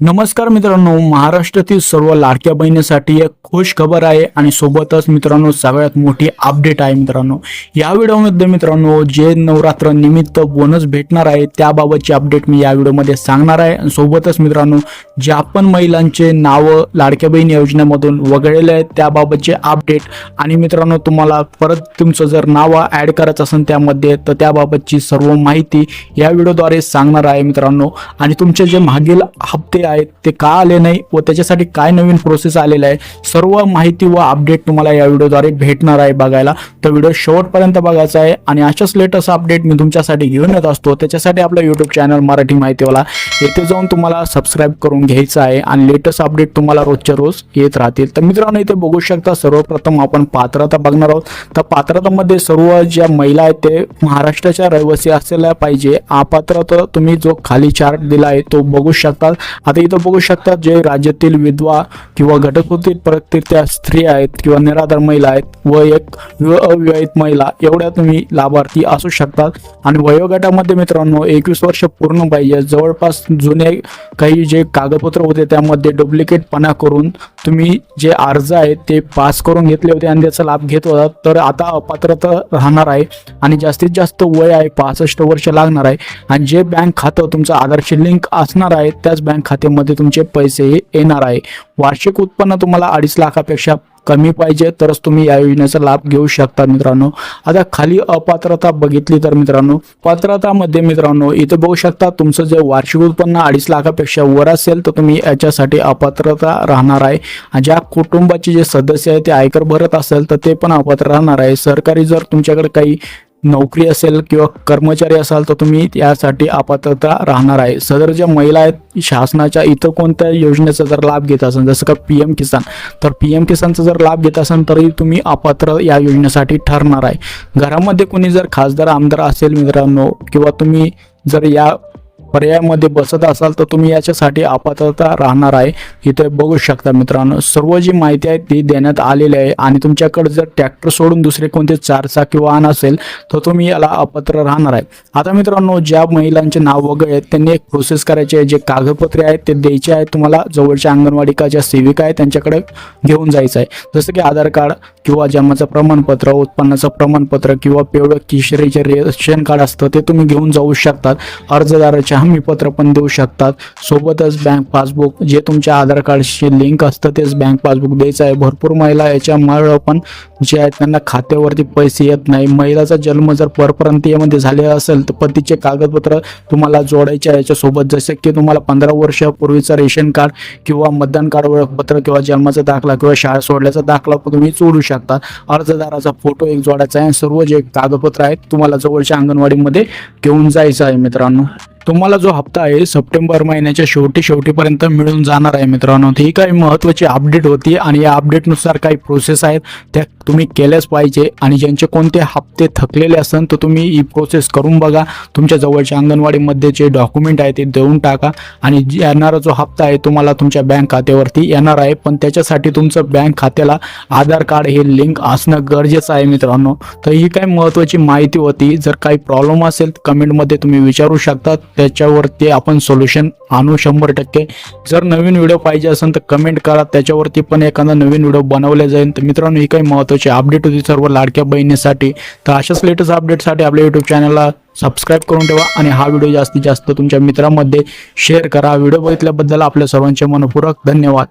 नमस्कार मित्रांनो महाराष्ट्रातील सर्व लाडक्या बहिणीसाठी एक खुश खबर आहे आणि सोबतच मित्रांनो सगळ्यात मोठी अपडेट आहे मित्रांनो. या व्हिडिओमध्ये मित्रांनो जे नवरात्र निमित्त बोनस भेटणार आहे त्याबाबतची अपडेट मी या व्हिडिओमध्ये सांगणार आहे. आणि सोबतच मित्रांनो ज्या पण महिलांचे नावं लाडक्या बहीण योजनेमधून वगळलेले आहेत त्याबाबतचे अपडेट आणि मित्रांनो तुम्हाला परत तुमचं जर नावं ॲड करायचं असेल त्यामध्ये तर त्याबाबतची सर्व माहिती या व्हिडिओद्वारे सांगणार आहे मित्रांनो. आणि तुमचे जे मागील हप्ते आहेत ते का आले नाही व त्याच्यासाठी काय नवीन प्रोसेस आलेला आहे सर्व माहिती व अपडेट तुम्हाला या व्हिडिओद्वारे भेटणार आहे बघायला. तर व्हिडिओ शेवटपर्यंत बघायचा आहे आणि अशाच लेटेस्ट अपडेट मी तुमच्यासाठी घेऊन येत असतो. त्याच्यासाठी आपलं युट्यूब चॅनल मराठी माहितीवाला. येथे जाऊन तुम्हाला सबस्क्राईब करून घ्यायचं आहे आणि लेटेस्ट अपडेट तुम्हाला रोजच्या रोज येत राहतील. तर मित्रांनो इथे बघू शकता सर्वप्रथम आपण पात्रता बघणार आहोत. तर पात्रतामध्ये सर्व ज्या महिला आहेत ते महाराष्ट्राच्या रहिवासी असलेल्या पाहिजे. अपात्र तुम्ही जो खाली चार्ट दिला आहे तो बघू शकता. आता इथं बघू शकता जे राज्यातील विधवा किंवा घटस्फोटीत प्रकृत्या स्त्री आहेत किंवा निराधार महिला आहेत व एक अविवाहित महिला एवढ्या तुम्ही लाभार्थी असू शकतात. आणि वयोगटामध्ये मित्रांनो एकवीस वर्ष पूर्ण पाहिजे. जवळपास जुने काही जे कागदपत्र होते त्यामध्ये डुप्लिकेटपणा करून तुम्ही जे अर्ज आहेत ते पास करून घेतले होते आणि त्याचा लाभ घेत होता. तर आता अपात्रता राहणार आहे आणि जास्तीत जास्त वय आहे पासष्ट वर्ष लागणार आहे. आणि जे बँक खातं तुमचं आधारशी लिंक असणार आहे त्याच बँक खात्यामध्ये तुमचे पैसे येणार आहे. वार्षिक उत्पन्न तुम्हाला अडीच लाखापेक्षा कमी पाहिजे तरच तुम्ही या योजनेचा लाभ घेऊ शकता मित्रांनो. आता खाली अपात्रता बघितली तर मित्रांनो पात्रतामध्ये मित्रांनो इथे बघू शकता तुमचं जे वार्षिक उत्पन्न अडीच लाखापेक्षा वर असेल तर तुम्ही याच्यासाठी अपात्रता राहणार आहे. ज्या कुटुंबाचे जे सदस्य आहे ते आयकर भरत असेल तर ते पण अपात्र राहणार आहे. सरकारी जर तुमच्याकडे काही नोकरी असेल किंवा कर्मचारी असाल तर तुम्ही यासाठी अपात्रता राहणार आहे. सदर ज्या महिला आहेत शासनाच्या इतर कोणत्या योजनेचा जर लाभ घेत असाल जसं का पी एम किसान तर पी एम किसानचा जर लाभ घेत असाल तरी तुम्ही अपात्र या योजनेसाठी ठरणार आहे. घरामध्ये कोणी जर खासदार आमदार असेल मित्रांनो किंवा तुम्ही जर या पर्यायामध्ये बसत असाल तर तुम्ही याच्यासाठी अपात्रता राहणार आहे. इथे बघू शकता मित्रांनो सर्व जी माहिती आहे ती देण्यात आलेली आहे आणि तुमच्याकडे जर ट्रॅक्टर सोडून दुसरे कोणते चारचाकी वाहन असेल तर तुम्ही याला अपात्र राहणार आहे. आता मित्रांनो ज्या महिलांचे नाव वगैरे आहेत त्यांनी एक प्रोसेस करायची आहे. जे कागदपत्रे आहेत ते द्यायचे आहेत. तुम्हाला जवळच्या अंगणवाडी का ज्या सेविका आहेत त्यांच्याकडे घेऊन जायचं आहे. जसं की आधार कार्ड किंवा जन्माचं प्रमाणपत्र उत्पन्नाचं प्रमाणपत्र किंवा पेवढं किशोरीचे रेशन कार्ड असतं ते तुम्ही घेऊन जाऊ शकतात. अर्जदाराच्या हमीपत्र पण देऊ शकतात. सोबतच बँक पासबुक जे तुमच्या आधार कार्डशी लिंक असतं तेच बँक पासबुक द्यायचं आहे. भरपूर महिला याच्यामुळं पण जे आहेत त्यांना खात्यावरती पैसे येत नाही. महिलाचा जन्म जर परप्रांतीयमध्ये झालेला असेल तर पतीचे कागदपत्र तुम्हाला जोडायचे आहे. याच्यासोबत जसे की तुम्हाला पंधरा वर्षापूर्वीचं रेशन कार्ड किंवा मतदान कार्ड ओळखपत्र किंवा जन्माचा दाखला किंवा शाळा सोडल्याचा दाखला तुम्ही जोडू शकता. अर्जदाराचा फोटो एक जोडायचा आहे. आणि सर्व जे कागदपत्र आहेत तुम्हाला जवळच्या अंगणवाडीमध्ये घेऊन जायचं आहे मित्रांनो. तुम्हाला जो हप्ता आहे सप्टेंबर महिन्याच्या शेवटी शेवटीपर्यंत मिळून जाणार आहे मित्रांनो. ही काही महत्त्वाची अपडेट होती आणि या अपडेटनुसार काही प्रोसेस आहेत त्या तुम्ही केल्याच पाहिजे आणि ज्यांचे कोणते हप्ते थकलेले असेल तर तुम्ही ही प्रोसेस करून बघा. तुमच्या जवळच्या अंगणवाडीमध्ये जे डॉक्युमेंट आहे ते देऊन टाका. आणि जे येणारा जो हप्ता आहे तुम्हाला तुमच्या बँक खात्यावरती येणार आहे. पण त्याच्यासाठी तुमचं बँक खात्याला आधार कार्ड हे लिंक असणं गरजेचं आहे मित्रांनो. तर ही काही महत्त्वाची माहिती होती. जर काही प्रॉब्लेम असेल तर कमेंटमध्ये तुम्ही विचारू शकता. त्याच्यावरती आपण सोल्युशन आणू शंभर टक्के. जर नवीन व्हिडिओ पाहिजे असेल तर कमेंट करा. त्याच्यावरती पण एखादा नवीन व्हिडिओ बनवले जाईल. तर मित्रांनो ही काही महत्त्वाची अपडेट होती सर्व लाडक्या बहिणीसाठी. तर अशाच लेटेस्ट अपडेटसाठी आपल्या यूट्यूब चॅनलला सबस्क्राईब करून ठेवा आणि हा व्हिडिओ जास्तीत जास्त तुमच्या मित्रांमध्ये शेअर करा. व्हिडिओ बघितल्याबद्दल आपल्या सर्वांचे मनपूर्वक धन्यवाद.